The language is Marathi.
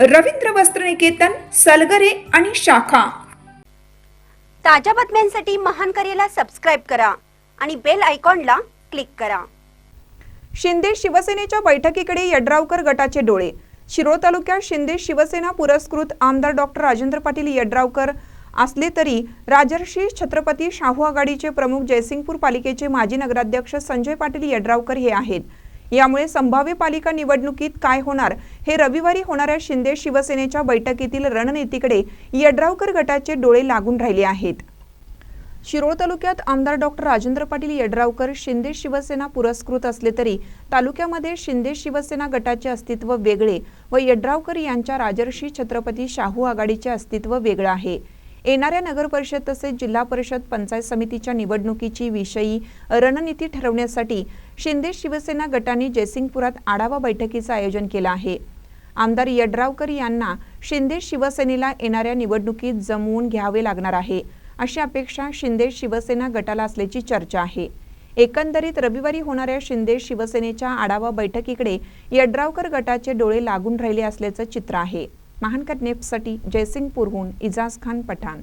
रवींद्र वस्त्रनिकेतन सलगरे आणि शाखा. ताज्या बातम्यांसाठी महान करेला सबस्क्राईब करा आणि बेल आयकॉनला क्लिक करा. शिंदे शिवसेनेच्या बैठकीकडे यड्रावकर गटाचे डोळे. शिरोळ तालुक्यात शिंदे शिवसेना पुरस्कृत आमदार डॉक्टर राजेंद्र पाटील यड्रावकर असले तरी राजर्षी छत्रपती शाहू आघाडीचे प्रमुख जयसिंगपूर पालिकेचे माजी नगराध्यक्ष संजय पाटील यड्रावकर हे आहेत. यामुळे संभाव्य पालिका निवडणुकीत काय होणार हे रविवारी होणाऱ्या शिंदे शिवसेनेच्या बैठकीतील रणनीतीकडे यड्रावकर गटाचे डोळे लागून राहिले आहेत. शिरोळ तालुक्यात आमदार डॉक्टर राजेंद्र पाटील यड्रावकर शिंदे शिवसेना पुरस्कृत असले तरी तालुक्यामध्ये शिंदे शिवसेना गटाचे अस्तित्व वेगळे व यड्रावकर यांच्या राजर्षी छत्रपती शाहू आघाडीचे अस्तित्व वेगळं आहे. येणाऱ्या नगरपरिषद तसेच जिल्हा परिषद पंचायत समितीच्या निवडणुकीची विषयी रणनीती ठरवण्यासाठी शिंदे शिवसेना गटाने जयसिंगपुरात आढावा बैठकीचं आयोजन केलं आहे. आमदार यड्रावकर यांना शिंदे शिवसेनेला येणाऱ्या निवडणुकीत जमवून घ्यावे लागणार आहे अशी अपेक्षा शिंदे शिवसेना गटाला असल्याची चर्चा आहे. एकंदरीत रविवारी होणाऱ्या शिंदे शिवसेनेच्या आढावा बैठकीकडे यड्रावकर गटाचे डोळे लागून राहिले असल्याचं चित्र आहे. महानकर नेपसाठी जयसिंगपूरहून इजाज खान पठाण.